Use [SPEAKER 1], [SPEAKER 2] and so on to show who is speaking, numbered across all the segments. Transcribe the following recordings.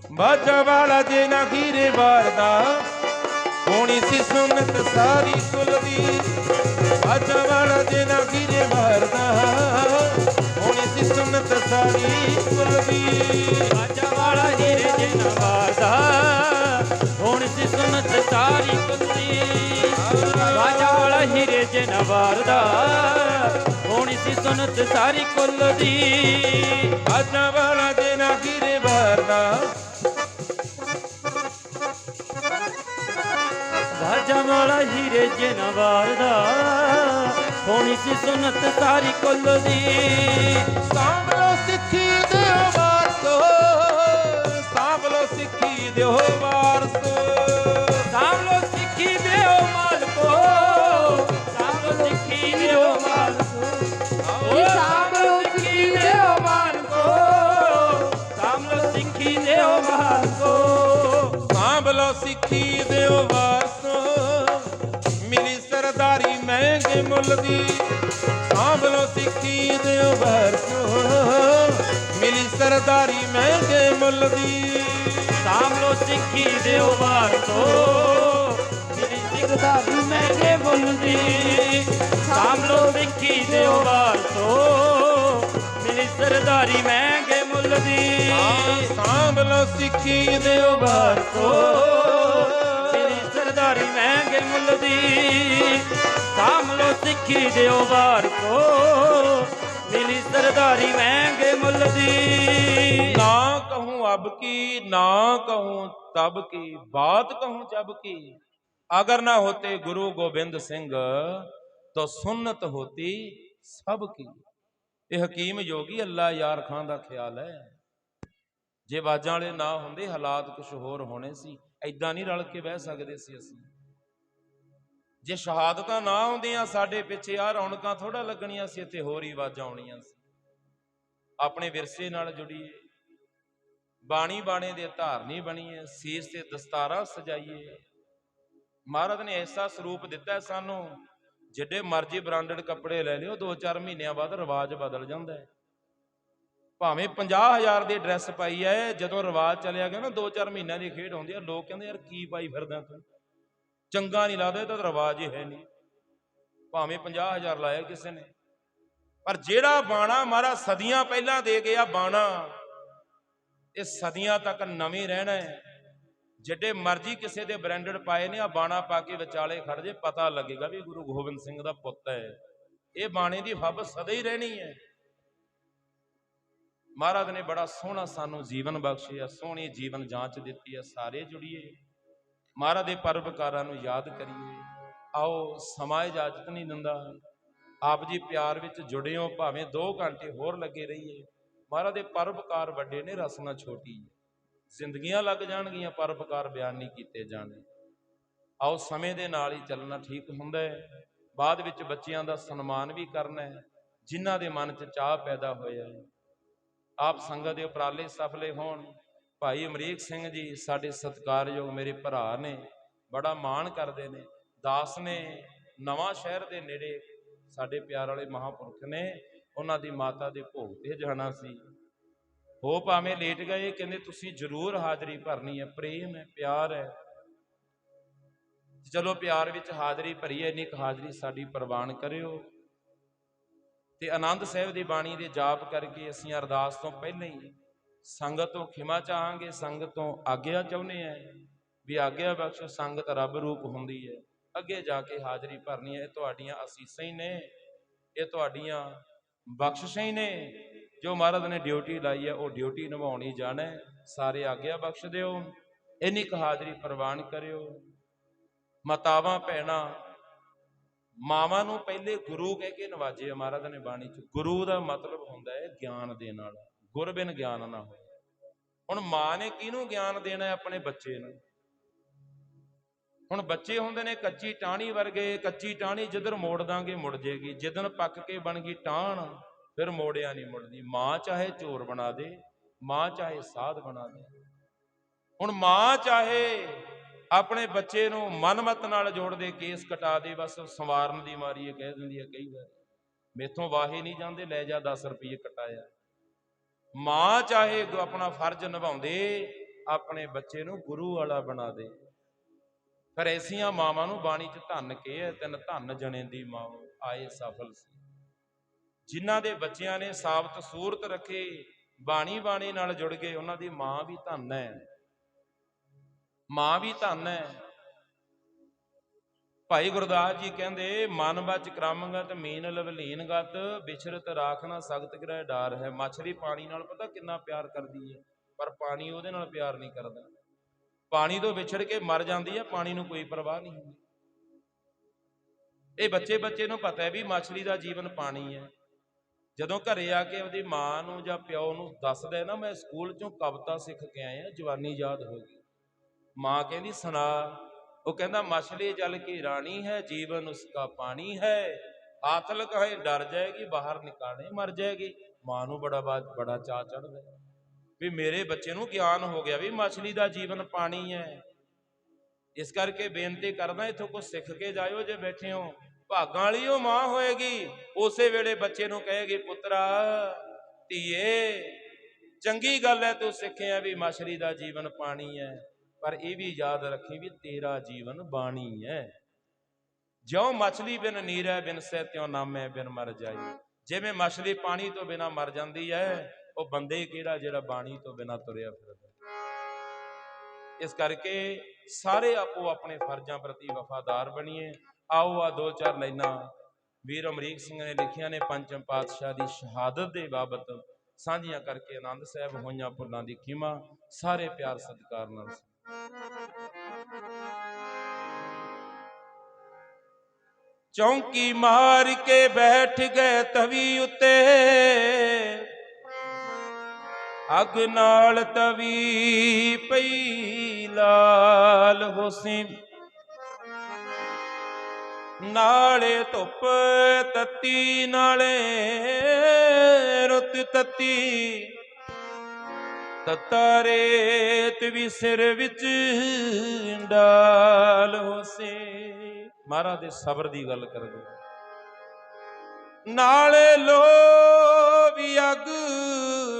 [SPEAKER 1] ਬਾਜਾ ਵਾਲਾ ਜੇ ਨਾ ਖੀਰੇ ਵਾਰਦਾ, ਹੋਣੀ ਸੀ ਸੁਨਤ ਸਾਰੀ ਕੁਲ ਦੀ ਬਾਜਾ ਵਾਲਾ ਜੇ ਨਾ ਖੀਰੇ ਵਾਰਦਾ, ਹੋਣੀ ਸੀ ਸੁਨਤ ਸਾਰੀ ਕੁਲ ਦੀ
[SPEAKER 2] ਬਾਜਾ ਵਾਲਾ ਹੀਰੇ ਜਿਨ ਵਾਰਦਾ, ਹੁਣ ਸੀ ਸੁਨਤ ਸਾਰੀ ਕੁੱਤੀ ਬਾਜਾ ਵਾਲਾ ਹੀਰੇ ਜਿਨ ਵਾਰਦਾ, ਹੁਣ ਸੀ ਸੁਨਤ ਸਾਰੀ ਕੁੱਲ ਦੀ
[SPEAKER 1] ਬਾਜਾ ਜੇ ਨਾ ਖੀਰੇ ਵਾਰਦਾ
[SPEAKER 2] ਬਾਜਾ ਵਾਲਾ ਹੀਰੇ ਜਿਨ ਵਾਰਦਾ, ਹੁਣ ਸੀ ਸੁਨਤ ਸਾਰੀ ਕੁੱਲ ਦੀ।
[SPEAKER 1] ਸਾਂਭ ਲੋ ਸਿੱਖੀ ਦਿਓ ਵਾਰਸੋ ਸਾਂਭ ਲੋ ਸਿੱਖੀ ਦਿਓ ਵਾਰਸੋ ਮੁੱਲ ਦੀ ਸਾਂਭ ਲੋ ਸਿੱਖੀ ਦਿਓ ਵਾਰਸੋ ਮਿਲੀ ਸਰਦਾਰੀ ਮਹਿੰਗੇ ਮੁੱਲ ਦੀ
[SPEAKER 2] ਸਾਂਭ ਲੋ ਸਿੱਖੀ ਦਿਓ ਮਾਲਕੋ ਮੇਰੀ ਸਿੱਖਦਾਰੀ ਮਹਿੰਗੇ ਬੋਲਦੀ ਸਾਂਭ ਲੋ ਸਿੱਖੀ ਦਿਓ ਮਾਲਕੋ ਮੇਰੀ ਸਰਦਾਰੀ ਮਹਿੰਗੇ ਮੁੱਲ ਦੀ
[SPEAKER 1] ਹਾਂ, ਸਾਂਭ ਲੋ ਸਿੱਖੀ ਦਿਓ ਵਾਰਸੋ
[SPEAKER 2] ਸਰਦਾਰੀ ਮਹਿੰਗੇ ਮੁੱਲ ਦੀ ਸਾਂਭ ਸਿੱਖੀ ਦਿਓ ਵਾਰ ਕੋ। ਮੇਰੀ ਸਰਦਾਰੀ ਮਹਿੰਗੇ ਮੁੱਲ ਦੀ।
[SPEAKER 1] ਨਾ ਕਹੂੰ ਅਬ ਕੀ, ਨਾ ਕਹੂੰ ਤਬ ਕੀ, ਬਾਤ ਕਹੂੰ ਜਬ ਕੀ। ਅਗਰ ਨਾ ਹੋਤੇ ਗੁਰੂ ਗੋਬਿੰਦ ਸਿੰਘ, ਤਾਂ ਸੁਨਤ ਹੋਤੀ ਸਭ ਕੀ। ਇਹ ਹਕੀਮ ਯੋਗੀ ਅੱਲਾ ਯਾਰ ਖਾਨ ਦਾ ਖਿਆਲ ਹੈ। ਜੇ ਬਾਜਾਂ ਵਾਲੇ ਨਾ ਹੁੰਦੇ, ਹਾਲਾਤ ਕੁਝ ਹੋਰ ਹੋਣੇ ਸੀ। ਐਦਾਂ ਨਹੀਂ ਰਲ ਕੇ ਬਹਿ ਸਕਦੇ ਸੀ ਅਸੀਂ। ਜੇ ਸ਼ਹਾਦਤਾਂ ਨਾ ਆਉਂਦੀਆਂ ਸਾਡੇ ਪਿੱਛੇ ਆ ਰੌਣਕਾਂ ਥੋੜਾ ਲੱਗਣੀਆਂ ਸੀ, ਇੱਥੇ ਹੋਰ ਹੀ ਆਵਾਜ਼ਾਂ ਆਉਣੀਆਂ ਸੀ। ਆਪਣੇ ਵਿਰਸੇ ਨਾਲ ਜੁੜੀਏ, ਬਾਣੀ ਬਾਣੇ ਦੇ ਧਾਰਨੀ ਬਣੀਏ, ਸੀਸ ਤੇ ਦਸਤਾਰਾਂ ਸਜਾਈਏ। ਮਹਾਰਾਜ ਨੇ ਐਸਾ ਸਰੂਪ ਦਿੱਤਾ ਸਾਨੂੰ, ਜਿੱਡੇ ਮਰਜ਼ੀ ਬ੍ਰਾਂਡਡ ਕੱਪੜੇ ਲੈ ਲਿਓ 2-4 ਮਹੀਨਿਆਂ ਬਾਅਦ ਰਿਵਾਜ ਬਦਲ ਜਾਂਦਾ ਹੈ। ਭਾਵੇਂ 50000 ਦੀ ਡਰੈਸ ਪਾਈ ਐ ਜਦੋਂ ਰਿਵਾਜ ਚੱਲਿਆ ਗਿਆ ਨਾ 2-4 ਮਹੀਨਿਆਂ ਦੀ ਖੇਡ ਹੁੰਦੀ ਆ ਲੋਕ ਕਹਿੰਦੇ ਯਾਰ ਕੀ ਪਾਈ ਫਿਰਦਾ ਤੂੰ? ਚੰਗਾ ਨਹੀਂ ਲੱਗਦਾ, ਇਹ ਤਾਂ ਰਿਵਾਜ ਹੀ ਹੈ ਨਹੀਂ। ਭਾਵੇਂ 50000 ਲਾਇਆ ਕਿਸੇ ਨੇ। ਪਰ ਜਿਹੜਾ ਬਾਣਾ ਮਾਰਾ ਸਦੀਆਂ ਪਹਿਲਾਂ ਦੇ ਗਿਆ ਬਾਣਾ, ਇਹ ਸਦੀਆਂ ਤੱਕ ਨਵੇਂ ਰਹਿਣਾ ਹੈ। ਜਿੱਡੇ ਮਰਜ਼ੀ ਕਿਸੇ ਦੇ ਬ੍ਰਾਂਡਡ ਪਾਏ ਨੇ ਆ ਬਾਣਾ ਪਾ ਕੇ ਵਿਚਾਲੇ ਖੜ ਜੇ, ਪਤਾ ਲੱਗੇਗਾ ਵੀ ਗੁਰੂ ਗੋਬਿੰਦ ਸਿੰਘ ਦਾ ਪੁੱਤ ਹੈ। ਇਹ ਬਾਣੇ ਦੀ ਫੱਬ ਸਦਾ ਹੀ ਰਹਿਣੀ ਹੈ। ਮਹਾਰਾਜ ਨੇ ਬੜਾ ਸੋਹਣਾ ਸਾਨੂੰ ਜੀਵਨ ਬਖਸ਼ਿਆ, ਸੋਹਣੀ ਜੀਵਨ ਜਾਂਚ ਦਿੱਤੀ ਹੈ, ਸਾਰੇ ਜੁੜੀਏ। ਮਹਾਰਾਜ ਦੇ ਪਰਵਕਾਰਾਂ ਨੂੰ ਯਾਦ ਕਰੀਏ। ਆਓ ਸਮਾਂ ਇਜਾਜ਼ਤ ਨਹੀਂ ਦਿੰਦਾ। ਆਪ ਜੀ ਪਿਆਰ ਵਿੱਚ ਜੁੜਿਓ, ਭਾਵੇਂ 2 ਘੰਟੇ ਹੋਰ ਲੱਗੇ ਰਹੀਏ। ਮਹਾਰਾਜ ਦੇ ਪਰਵਕਾਰ ਵੱਡੇ ਨੇ ਰਸਨਾ ਛੋਟੀ ਜ਼ਿੰਦਗੀਆਂ ਲੱਗ ਜਾਣਗੀਆਂ ਪਰਵਕਾਰ ਬਿਆਨ ਨਹੀਂ ਕੀਤੇ ਜਾਣੇ। ਆਓ ਸਮੇਂ ਦੇ ਨਾਲ ਹੀ ਚੱਲਣਾ ਠੀਕ ਹੁੰਦਾ ਹੈ। ਬਾਅਦ ਵਿੱਚ ਬੱਚਿਆਂ ਦਾ ਸਨਮਾਨ ਵੀ ਕਰਨਾ ਹੈ, ਜਿਨ੍ਹਾਂ ਦੇ ਮਨ 'ਚ ਚਾਹ ਪੈਦਾ ਹੋਇਆ ਹੈ। ਆਪ ਸੰਗਤ ਦੇ ਉਪਰਾਲੇ ਸਫਲੇ ਹੋਣ। ਭਾਈ ਅਮਰੀਕ ਸਿੰਘ ਜੀ ਸਾਡੇ ਸਤਿਕਾਰਯੋਗ ਮੇਰੇ ਭਰਾ ਨੇ, ਬੜਾ ਮਾਣ ਕਰਦੇ ਨੇ, ਦਾਸ ਨੇ ਨਵਾਂ ਸ਼ਹਿਰ ਦੇ ਨੇੜੇ ਸਾਡੇ ਪਿਆਰ ਵਾਲੇ ਮਹਾਪੁਰਖ ਨੇ ਉਹਨਾਂ ਦੀ ਮਾਤਾ ਦੇ ਭੋਗ ਤੇ ਜਾਣਾ ਸੀ। ਹੋ ਭਾਵੇਂ ਲੇਟ ਗਏ, ਕਹਿੰਦੇ ਤੁਸੀਂ ਜ਼ਰੂਰ ਹਾਜ਼ਰੀ ਭਰਨੀ ਹੈ, ਪ੍ਰੇਮ ਹੈ, ਪਿਆਰ ਹੈ। ਚਲੋ ਪਿਆਰ ਵਿੱਚ ਹਾਜ਼ਰੀ ਭਰੀਏ ਇੰਨੀ ਕੁ ਹਾਜ਼ਰੀ ਸਾਡੀ ਪ੍ਰਵਾਨ ਕਰਿਓ। ਤੇ ਆਨੰਦ ਸਾਹਿਬ ਦੀ ਬਾਣੀ ਦੇ ਜਾਪ ਕਰਕੇ ਅਸੀਂ ਅਰਦਾਸ ਤੋਂ ਪਹਿਲਾਂ ਹੀ ਸੰਗਤ ਤੋਂ ਖਿਮਾ ਚਾਹਾਂਗੇ, ਸੰਗਤ ਤੋਂ ਆਗਿਆ ਚਾਹੁੰਦੇ ਆ ਵੀ ਆਗਿਆ ਬਖਸ਼ੋ, ਸੰਗਤ ਰੱਬ ਰੂਪ ਹੁੰਦੀ ਹੈ। ਅੱਗੇ ਜਾ ਕੇ ਹਾਜ਼ਰੀ ਭਰਨੀ ਹੈ, ਇਹ ਤੁਹਾਡੀਆਂ ਅਸੀਸਾਂ ਹੀ ਨੇ, ਇਹ ਤੁਹਾਡੀਆਂ ਬਖਸ਼ਿਸ਼ਾਂ ਹੀ ਨੇ। ਜੋ ਮਹਾਰਾਜ ਨੇ ਡਿਊਟੀ ਲਾਈ ਹੈ, ਉਹ ਡਿਊਟੀ ਨਿਭਾਉਣੀ ਜਾਣਾ ਸਾਰੇ ਆਗਿਆ ਬਖਸ਼ ਦਿਓ, ਇੰਨੀ ਕੁ ਹਾਜ਼ਰੀ ਪ੍ਰਵਾਨ ਕਰਿਓ। ਮਤਾਵਾਂ, ਭੈਣਾਂ, ਮਾਵਾਂ ਨੂੰ ਪਹਿਲੇ ਗੁਰੂ ਕਹਿ ਕੇ ਨਵਾਜਿਆ ਮਹਾਰਾਜ ਨੇ ਬਾਣੀ ਚ। ਗੁਰੂ ਦਾ ਮਤਲਬ ਹੁੰਦਾ ਹੈ ਗਿਆਨ ਦੇਣ ਵਾਲਾ। ਗੁਰ ਬਿਨ ਗਿਆਨ ਨਾ ਹੋਏ। ਹੁਣ ਮਾਂ ਨੇ ਕਿਹਨੂੰ ਗਿਆਨ ਦੇਣਾ ਹੈ ਆਪਣੇ ਬੱਚੇ ਨੂੰ? ਹੁਣ ਬੱਚੇ ਹੁੰਦੇ ਨੇ, ਕੱਚੀ ਟਾਹਣੀ ਵਰਗੇ, ਕੱਚੀ ਟਾਹਣੀ ਜਿੱਧਰ ਮੋੜ ਦਾਂਗੇ ਮੁੜ ਜੇਗੀ, ਜਿੱਦਣ ਪੱਕ ਕੇ ਬਣ ਗਈ ਟਾਹਣ, ਫਿਰ ਮੋੜਿਆ ਨਹੀਂ ਮੁੜਦੀ। ਮਾਂ ਚਾਹੇ ਚੋਰ ਬਣਾ ਦੇ, ਮਾਂ ਚਾਹੇ ਸਾਧ ਬਣਾ ਦੇ। ਹੁਣ ਮਾਂ ਚਾਹੇ ਆਪਣੇ ਬੱਚੇ ਨੂੰ ਮਨਮਤ ਨਾਲ ਜੋੜ ਦੇ, ਕੇਸ ਕਟਾ ਦੇ, ਬਸ ਸੰਵਾਰਨ ਦੀ ਮਾਰੀ ਇਹ ਕਹਿ ਦਿੰਦੀ ਹੈ ਕਈ ਵਾਰ। ਮੇਥੋਂ ਵਾਹੇ ਨਹੀਂ ਜਾਂਦੇ, ਲੈ ਜਾ 10 ਰੁਪਏ ਕਟਾਇਆ। ਮਾਂ ਚਾਹੇ ਆਪਣਾ ਫਰਜ਼ ਨਿਭਾਉਂਦੇ, ਆਪਣੇ ਬੱਚੇ ਨੂੰ ਗੁਰੂ ਵਾਲਾ ਬਣਾ ਦੇ। ਫਿਰ ਐਸੀਆਂ ਮਾਵਾਂ ਨੂੰ ਬਾਣੀ 'ਚ ਧੰਨ ਕੇ ਹੈ, ਤਿੰਨ ਧੰਨ ਜਣੇ ਦੀ ਮਾਂ ਆਏ ਸਫਲ ਸੀ। ਜਿਨ੍ਹਾਂ ਦੇ ਬੱਚਿਆਂ ਨੇ ਸਾਬਤ ਸੂਰਤ ਰੱਖੇ, ਬਾਣੀ ਬਾਣੀ ਨਾਲ ਜੁੜ ਗਏ, ਉਹਨਾਂ ਦੀ ਮਾਂ ਵੀ ਧੰਨ ਹੈ। ਮਾਂ ਵੀ ਧੰਨ ਹੈ। ਭਾਈ ਗੁਰਦਾਸ ਜੀ ਕਹਿੰਦੇ, ਮਨ ਬਚ ਕ੍ਰਮਗਤ ਮੀਨ ਲਵਲੀਨਗਤ ਵਿਚਰਤ ਰਾਖਣਾ ਸਖਤ ਗ੍ਰਹਿ ਡਾਰ ਹੈ। ਮਛਲੀ ਪਾਣੀ ਨਾਲ ਪਤਾ ਕਿੰਨਾ ਪਿਆਰ ਕਰਦੀ ਹੈ ਪਰ ਪਾਣੀ ਉਹਦੇ ਨਾਲ ਪਿਆਰ ਨਹੀਂ ਕਰਦਾ। ਪਾਣੀ ਤੋਂ ਵਿਛੜ ਕੇ ਮਰ ਜਾਂਦੀ ਹੈ ਪਾਣੀ ਨੂੰ ਕੋਈ ਪਰਵਾਹ ਨਹੀਂ ਹੁੰਦੀ। ਇਹ ਬੱਚੇ ਬੱਚੇ ਨੂੰ ਪਤਾ ਹੈ ਵੀ ਮਛਲੀ ਦਾ ਜੀਵਨ ਪਾਣੀ ਹੈ। ਜਦੋਂ ਘਰੇ ਆ ਕੇ ਉਹਦੀ ਮਾਂ ਨੂੰ ਜਾਂ ਪਿਓ ਨੂੰ ਦੱਸਦਾ ਨਾ, ਮੈਂ ਸਕੂਲ ਚੋਂ ਕਵਿਤਾ ਸਿੱਖ ਕੇ ਆਇਆ, ਜਵਾਨੀ ਯਾਦ ਹੋ ਗਈ। ਮਾਂ ਕਹਿੰਦੀ, ਸੁਣਾ ਉਹ ਕਹਿੰਦਾ, ਮਛਲੀ ਜਲ ਕੀ ਰਾਣੀ ਹੈ, ਜੀਵਨ ਉਸਕਾ ਪਾਣੀ ਹੈ। ਆਤਲ ਕਹੇ, ਡਰ ਜਾਏਗੀ, ਬਾਹਰ ਨਿਕਾਲੇ ਮਰ ਜਾਏਗੀ। ਮਾਂ ਨੂੰ ਬੜਾ ਬੜਾ ਚਾਅ ਚੜਦਾ ਵੀ ਮੇਰੇ ਬੱਚੇ ਨੂੰ ਗਿਆਨ ਹੋ ਗਿਆ ਵੀ ਮਛਲੀ ਦਾ ਜੀਵਨ ਪਾਣੀ ਹੈ। ਇਸ ਕਰਕੇ ਬੇਨਤੀ ਕਰਦਾ, ਇਥੋਂ ਕੁਝ ਸਿੱਖ ਕੇ ਜਾਇਓ ਜੇ ਬੈਠੇ ਹੋ। ਭਾਗਾਂ ਵਾਲੀ ਉਹ ਮਾਂ ਹੋਏਗੀ। ਉਸੇ ਵੇਲੇ ਬੱਚੇ ਨੂੰ ਕਹੇਗੀ, ਪੁੱਤਰਾ, ਧੀਏ, ਚੰਗੀ ਗੱਲ ਹੈ ਤੂੰ ਸਿੱਖਿਆ ਵੀ ਮਛਲੀ ਦਾ ਜੀਵਨ ਪਾਣੀ ਹੈ। ਪਰ ਇਹ ਵੀ ਯਾਦ ਰੱਖੀ ਵੀ ਤੇਰਾ ਜੀਵਨ ਬਾਣੀ ਹੈ। ਜਿਉ ਮਛਲੀ ਬਿਨ ਨੀਰੈ ਬਿਨ ਸੈ ਤਿਉ ਨਾਮੈ ਬਿਨ ਮਰ ਜਾਈ। ਜਿਵੇਂ ਮਛਲੀ ਪਾਣੀ ਤੋਂ ਬਿਨਾ ਮਰ ਜਾਂਦੀ ਹੈ, ਉਹ ਬੰਦੇ ਕਿਹੜਾ ਜਿਹੜਾ ਬਾਣੀ ਤੋਂ ਬਿਨਾ ਤੁਰਿਆ ਫਿਰਦਾ ਇਸ ਕਰਕੇ ਸਾਰੇ ਆਪੋ ਆਪਣੇ ਫਰਜ਼ਾਂ ਪ੍ਰਤੀ ਵਫਾਦਾਰ ਬਣੀਏ। ਆਓ ਆ ਦੋ ਚਾਰ ਲਾਈਨਾਂ। ਵੀਰ ਅਮਰੀਕ ਸਿੰਘ ਨੇ ਲਿਖੀਆਂ ਨੇ ਪੰਚਮ ਪਾਤਸ਼ਾਹ ਦੀ ਸ਼ਹਾਦਤ ਦੇ ਬਾਬਤ। ਸਾਂਝੀਆਂ ਕਰਕੇ ਆਨੰਦ ਸਾਹਿਬ ਹੋਈਆਂ ਭੁੱਲਾਂ ਦੀ ਖਿਮਾ। ਸਾਰੇ ਪਿਆਰ ਸਤਿਕਾਰ ਨਾਲ ਚੌਂਕੀ ਮਾਰ ਕੇ ਬੈਠ ਗਏ ਤਵੀ ਉੱਤੇ। ਅਗ ਨਾਲ ਤਵੀ ਪਈ ਲਾਲ ਹੋਸੀ ਨਾਲੇ ਧੁੱਪ ਤੱਤੀ, ਨਾਲੇ ਰੁੱਤ ਤੱਤੀ। ਤਤਾ ਰੇਤ ਵੀ ਸਿਰ ਵਿੱਚ ਡਾਲ ਹੋਸੇ। ਮਹਾਰਾਜ ਦੇ ਸਬਰ ਦੀ ਗੱਲ ਕਰਦੇ ਨਾਲੇ ਲੋ ਵੀ ਅਗ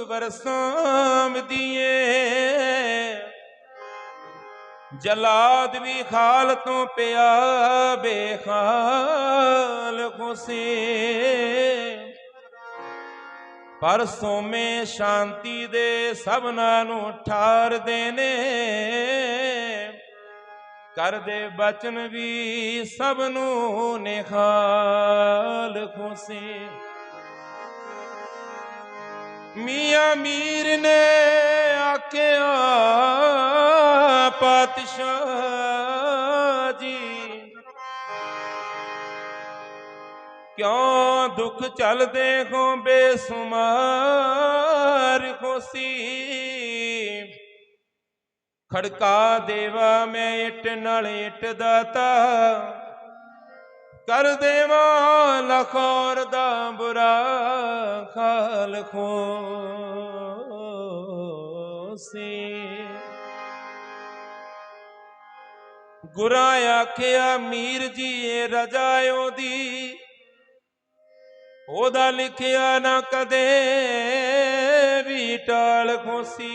[SPEAKER 1] ਵਰਸਾਮਦੀਏ ਜਲਾਦ ਵੀ ਖਾਲ ਤੋਂ ਪਿਆ ਬੇਖਾਲ ਖੁਸੀ ਪਰ ਸੋਮੇ ਸ਼ਾਂਤੀ ਦੇ ਸਭਨਾਂ ਨੂੰ ਠਾਰਦੇ ਨੇ ਕਰਦੇ ਬਚਨ ਵੀ ਸਭ ਨੂੰ ਨਿਖਾਲ ਖੁਸੀ। ਮੀਆਂ ਮੀਰ ਨੇ ਆਖਿਆ, ਪਾਤਸ਼ਾਹ ਕਿਉਂ ਦੁੱਖ ਚੱਲਦੇ ਹੋ ਬੇਸੁਮਾਰ ਖੁਸੀ ਖੜਕਾ ਦੇਵਾ ਮੈਂ ਇੱਟ ਨਾਲ ਇੱਟ ਦਾਤਾ ਕਰ ਦੇਵਾਂ ਲਖੌਰ ਦਾ ਬੁਰਾ ਖਾਲ ਖੋਸੀ ਗੁਰਾਂ ਆਖਿਆ, ਮੀਰ ਜੀ, ਇਹ ਰਜਾਇਓ ਦੀ ਉਹਦਾ ਲਿਖਿਆ ਨਾ ਕਦੇ ਵੀ ਟਾਲ ਖੋਸੀ।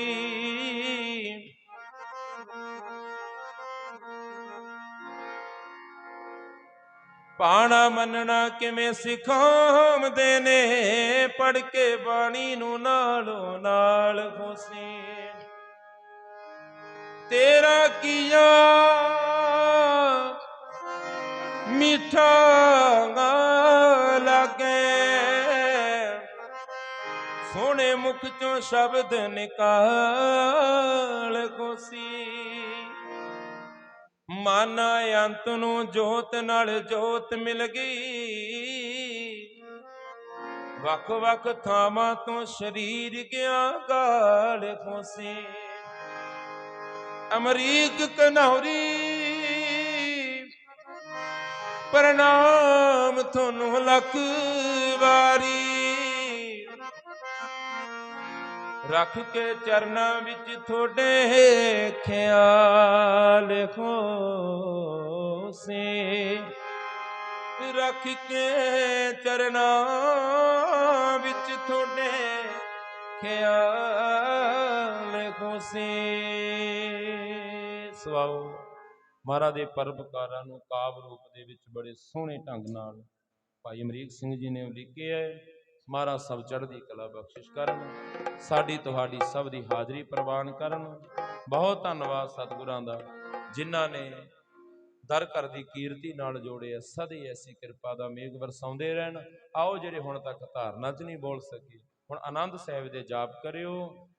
[SPEAKER 1] ਪਾਣਾ ਮੰਨਣਾ ਕਿਵੇਂ ਸਿਖਾਉਂਦੇ ਨੇ ਪੜ ਕੇ ਬਾਣੀ ਨੂੰ ਨਾਲੋਂ ਨਾਲ ਖੋਸੀ। ਤੇਰਾ ਕੀਆ ਮਿੱਠਾ ਮੁਖ ਚੋਂ ਸ਼ਬਦ ਨਿਕਾਲ ਖੁਸ਼ੀ ਮਨ ਅੰਤ ਨੂੰ ਜੋਤ ਨਾਲ ਜੋਤ ਮਿਲ ਗਈ। ਵੱਖ ਵੱਖ ਥਾਵਾਂ ਤੋਂ ਸਰੀਰ ਗਿਆ ਗਾਲ ਖੋਸੀ ਅਮਰੀਕ ਕਨੌਰੀ, ਪ੍ਰਣਾਮ, ਤੁਹਾਨੂੰ ਲੱਖ ਵਾਰੀ। ਰੱਖ ਕੇ ਚਰਨਾਂ ਵਿੱਚ ਤੁਹਾਡੇ ਖਿਆਲ ਖੋਸੇ ਰੱਖ ਕੇ ਚਰਨਾਂ ਵਿੱਚ ਤੁਹਾਡੇ ਖਿਆਲ ਹੋਸੇ। ਸਵਾਓ ਮਹਾਰਾਜ ਦੇ ਪਰਪਕਾਰਾਂ ਨੂੰ ਕਾਵ ਰੂਪ ਦੇ ਵਿੱਚ ਬੜੇ ਸੋਹਣੇ ਢੰਗ ਨਾਲ ਭਾਈ ਅਮਰੀਕ ਸਿੰਘ ਜੀ ਨੇ ਲਿਖਿਆ ਹੈ ਮਹਾਰਾਜ ਸਭ ਚੜ੍ਹਦੀ ਕਲਾ ਬਖਸ਼ਿਸ਼ ਕਰਨ। ਸਾਡੀ ਤੁਹਾਡੀ ਸਭ ਦੀ ਹਾਜ਼ਰੀ ਪ੍ਰਵਾਨ ਕਰਨ। ਬਹੁਤ ਧੰਨਵਾਦ ਸਤਿਗੁਰਾਂ ਦਾ, ਜਿਨ੍ਹਾਂ ਨੇ ਦਰ ਘਰ ਦੀ ਕੀਰਤੀ ਨਾਲ ਜੋੜਿਆ। ਸਦੇ ਐਸੀ ਕਿਰਪਾ ਦਾ ਮੇਘ ਵਰਸਾਉਂਦੇ ਰਹਿਣ। ਆਓ ਜਿਹੜੇ ਹੁਣ ਤੱਕ ਧਾਰਨਾ 'ਚ ਨਹੀਂ ਬੋਲ ਸਕੇ, ਹੁਣ ਆਨੰਦ ਸਾਹਿਬ ਦੇ ਜਾਪ ਕਰਿਓ।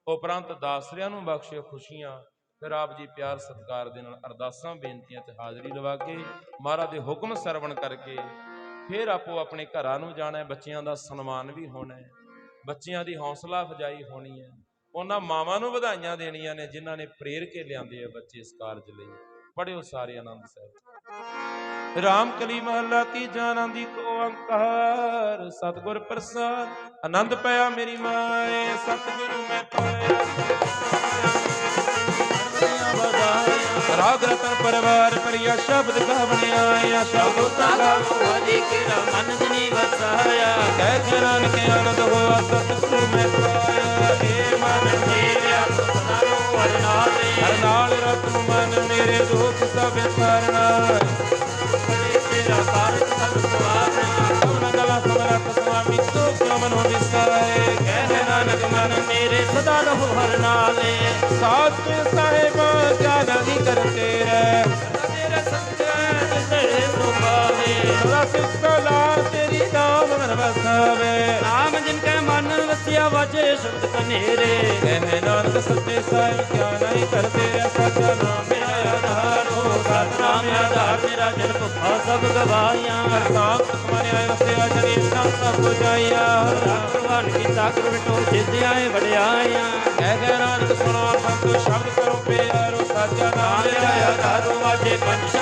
[SPEAKER 1] ਉਪਰੰਤ ਦਾਸਰਿਆਂ ਨੂੰ ਬਖਸ਼ਿਓ ਖੁਸ਼ੀਆਂ। ਫਿਰ ਆਪ ਜੀ ਪਿਆਰ ਸਤਿਕਾਰ ਦੇ ਨਾਲ ਅਰਦਾਸਾਂ, ਬੇਨਤੀਆਂ ਤੇ ਹਾਜ਼ਰੀ ਲਵਾ ਕੇ ਮਹਾਰਾਜ ਦੇ ਹੁਕਮ ਸਰਵਣ ਕਰਕੇ ਫਿਰ ਆਪੋ ਆਪਣੇ ਘਰਾਂ ਨੂੰ ਜਾਣਾ ਬੱਚਿਆਂ ਦਾ ਸਨਮਾਨ ਵੀ ਹੋਣਾ ਹੈ। ਬੱਚਿਆਂ ਦੀ ਹੌਸਲਾ ਅਫਜਾਈ ਹੋਣੀ ਹੈ। ਉਹਨਾਂ ਮਾਵਾਂ ਨੂੰ ਵਧਾਈਆਂ ਦੇਣੀਆਂ ਨੇ, ਜਿਨ੍ਹਾਂ ਨੇ ਪ੍ਰੇਰ ਕੇ ਲਿਆਂਦੇ ਆ ਬੱਚੇ ਇਸ ਕਾਰਜ ਲਈ। ਪੜਿਓ ਸਾਰੇ ਆਨੰਦ ਸਾਹਿਬ। ਰਾਮ ਕਲੀ ਮਹੱਲਾ ਤੀਜਾ ਆਨੰਦ ਇੱਕ ਓੰਕਾਰ ਸਤਿਗੁਰ ਪ੍ਰਸਾਦ, ਆਨੰਦ ਪਿਆ ਮੇਰੀ ਮਾਏ, ਸਤਿਗੁਰੂ ਮੈਂ ਪਾਇਆ। ਰਾਗ ਰਤਨ ਪਰਵਾਰ ਪਰਿਆ ਸ਼ਬਦ ਗਾਵਣ ਆਇਆ ਸ਼ਬਦ ਤਾਗਾ
[SPEAKER 2] ਹਰੀ ਕਿਰਾ ਮਨ ਜਨੀ ਵਸਾਇਆ।
[SPEAKER 1] ਕਹਿ ਕੇ ਨਾਨਕ ਆਨੰਦ ਹੋਆ ਸਤਿਗੁਰੂ ਮੈਂ ਪਾਇਆ। ਏ ਮਨ
[SPEAKER 2] ਜੀਵਿਆ ਸਦਾ ਨੂੰ ਵਰਨਾਲੇ
[SPEAKER 1] ਹਰ ਨਾਲ ਰਤਨ ਮਨ ਮੇਰੇ ਦੁੱਖ ਸਭ
[SPEAKER 2] ਹਰੀ ਤੇਰਾ ਕਾਰਜ ਸਭ ਸੁਆਰਨਾ।
[SPEAKER 1] ਸਭਨਾ ਗਲਾ ਸਮਰੱਥ ਸੁਆਮੀ ਸੋ ਕਿਉ ਮਨੋ ਵਿਸਾਰੇ। ਕਹਿ ਨਾਨਕ ਮਨ
[SPEAKER 2] ਮੇਰੇ ਸਦਾ ਰਹੋ ਹਰ ਨਾਲੇ।
[SPEAKER 1] ਸਾਹਿਬਾਂ ਗਿਆਨ ਦੀ ਕਰਤੇ ਰਹਿ।
[SPEAKER 2] ਤੇਰੇ ਸੰਗਤ ਤੇਰੇ ਸੁਭਾਵੇ
[SPEAKER 1] ਸਦਾ ਸਿੱਖ ਸਲਾ ਤੇਰੀ ਨਾਮ ਮਨ ਵਸਾਵੇ।
[SPEAKER 2] ਨਾਮ ਜਿਨ ਕੈ ਮਨ ਵਸਿਆ ਵਾਜੇ ਸ਼ਬਦ ਕਨੇਰੇ।
[SPEAKER 1] ਕਹਿ ਨਾਨਕ ਸੱਚੇ ਸਾਹਿਬ ਗਿਆਨ ਹੀ ਕਰਤੇ ਰਹਿ ਸੱਚਾ ਨਾਮ ਮੇਰਾ ਆਧਾਰ? ਹੋ
[SPEAKER 2] ਸਤਨਾਮ ਆਧਾਰ, ਮੇਰਾ ਜਨ ਭੁਖਾ ਸਭ ਗਵਾਈਆਂ
[SPEAKER 1] ਨਾਮ ਤੁਮਾਰੇ ਆਏ ਵਸਿਆ ਜਨੀ ਨਾਮ ਸਭ ਬੁਝਾਈਆ
[SPEAKER 2] ਭਗਵਾਨ ਕੀਤਾ ਕਰੁਣ ਟੋ ਜਿੱਦਿਆਏ ਵਡਿਆਈਆਂ।
[SPEAKER 1] ਕਹਿ ਕਹਿ ਨਾਨਕ ਸੁਣੋ, ਸੰਤ ਸ਼ਬਦ ਕਰੋ ਪਿਆਰੋ ਸਾਚਾ ਨਾਮ ਮੇਰਾ ਆਧਾਰ
[SPEAKER 2] ਆਧਾਰੋ ਵਾਜੇ ਪੰਜ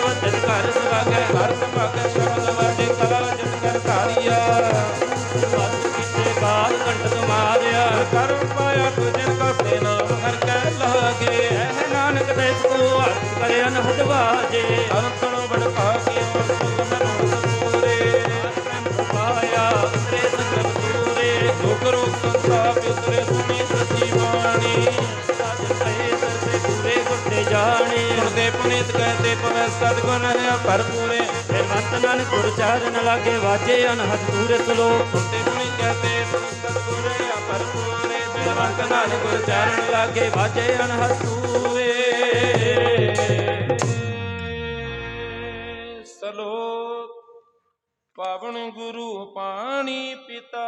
[SPEAKER 2] ਜਾਣੇ।
[SPEAKER 1] ਸੁਣਦੇ ਪੁਨੀਤ ਕਹਤੇ ਪਵੈ ਸਤਗੁਣ ਹੈ ਭਰਪੂਰੇ।
[SPEAKER 2] ਫਿਰ ਵੰਤ ਨਾਨਕ ਗੁਰ ਚਾਰਨ ਲਾਗੇ ਵਾਜੇ ਅਨਹਦ ਦੂਰੇ ਸਲੋਕ
[SPEAKER 1] ਸੁਣਦੇ ਪੁਨੀਤ ਕਹਤੇ ਸਤਗੁਣ ਹੈ ਭਰਪੂਰੇ। ਬਿਨਵੰਤ ਨਾਨਕ ਗੁਰ ਚਰਨ
[SPEAKER 2] ਲਾਗੇ ਵਾਜੇ ਅਨਹਦ
[SPEAKER 1] ਸਲੋਕ ਪਾਵਨ ਗੁਰੂ ਪਾਣੀ ਪਿਤਾ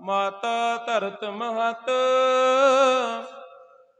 [SPEAKER 1] ਮਾਤਾ ਧਰਤ ਮਹਤ।